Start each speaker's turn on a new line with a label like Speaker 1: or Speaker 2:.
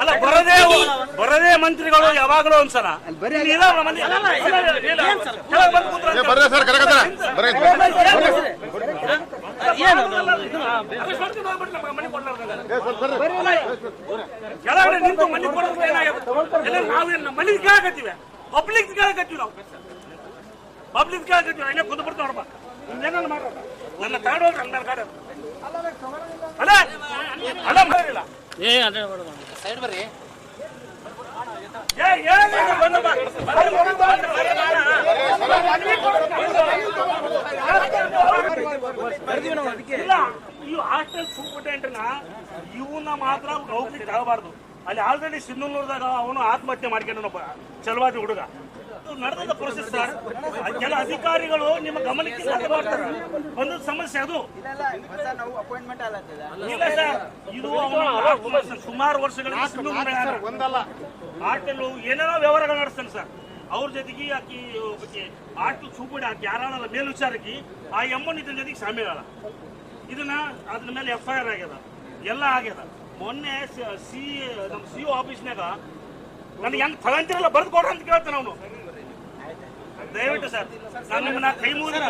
Speaker 1: ಅಲ್ಲ ಬರದೇ ಬರದೇ ಮಂತ್ರಿಗಳು ಯಾವಾಗಲೂ ಒಂದ್ಸಲ. ಕೆಳಗಡೆ ನಿಂತು ಮನೆ ಕೊಡೋದು ಏನಾಗುತ್ತೆ? ನಾವೇನು ನಮ್ಮ ಮನೆ ಕೇಳಕತ್ತೀವಿ ಪಬ್ಲಿಕ್ ಕೇಳಕತ್ತೀವಿ ನಾವು. ಪಬ್ಲಿಕ್ ಕೇಳಕತ್ತೀವಿ ಅಲ್ಲೇ ಕುದ್ದು ಬಿಡ್ತಾವ ನೋಡಪ್ಪ ನನ್ನ ಹೋಗ್ರಿ ನನ್ನ ಗಾಡಿ ಅಲ್ಲ ಅಲ್ಲ
Speaker 2: ಸೈಡ್ ಬರ್ರಿ
Speaker 1: ಏ ಏನಿಲ್ಲ ಬಂದು ಬಾ. ಅಲ್ಲಿ ಬಂದು ಬಾ. ಇಲ್ಲ ಇವು ಹಾಸ್ಟೆಲ್ ಸೂಪರ್ಟೆಂಟ್ನ ಇವನ್ನ ಮಾತ್ರ ನೌಕರಿ ತಗೋಬಾರ್ದು ಅಲ್ಲಿ ಆಲ್ರೆಡಿ ಸಿನ್ನೂರ್ದಾಗ ಅವನು ಆತ್ಮಹತ್ಯೆ ಮಾಡ್ಕೊಂಡನೊಬ್ಬ ಚಲವಾದಿ ಹುಡುಗ ಇದು ನಡೆದ ಪ್ರೊಸೆಸ್ ಸರ್ ಕೆಲ ಅಧಿಕಾರಿಗಳು ನಿಮ್ಮ ಗಮನಕ್ಕೆ ಮಾಡ್ತಾರೆ ಒಂದು ಸಮಸ್ಯೆ ಅದು. ಇಲ್ಲ ಸರ್ ಇದು ಅವನು ಸುಮಾರು ವರ್ಷಗಳಿಂದ ಸಿನ್ನೂರು
Speaker 3: ಒಂದಲ್ಲ.
Speaker 1: ಏನೇನೋ ವ್ಯವಹಾರಗಳು ನಡೆಸ್ತಾನೆ ಸರ್ ಅವ್ರ ಜೊತೆಗೆ ಆಕಿ ಬಗ್ಗೆ ಹಾಟೆಲ್ ಚೂಪಡಿ ಆಕಿ ಯಾರಲ್ಲ ಮೇಲ್ವಿಚಾರಕಿ ಆ ಎಮ್ಮನ್ ಇದ್ರ ಜೊತೆಗೆ ಸಾಮ್ಯಗಳ ಇದನ್ನ ಅದ್ರ ಮೇಲೆ ಎಫ್ ಐ ಆರ್ ಆಗ್ಯದ. ಎಲ್ಲ ಆಗ್ಯದ. ಮೊನ್ನೆ ಸಿ ನಮ್ಮ ಸಿ ಒ ಆಫೀಸ್ನಾಗ ನನಗೆ ಹೆಂಗ್ ತಗೊಂತಿರಲ್ಲ ಬರ್ದು ಕೊಡ್ರಿ ಅಂತ ಕೇಳ್ತಾನೆ ಅವನು. ದಯವಿಟ್ಟು ಸರ್ ನಾನು ನಿಮ್ಮನ್ನ ಕೈ ಮುಗಿದು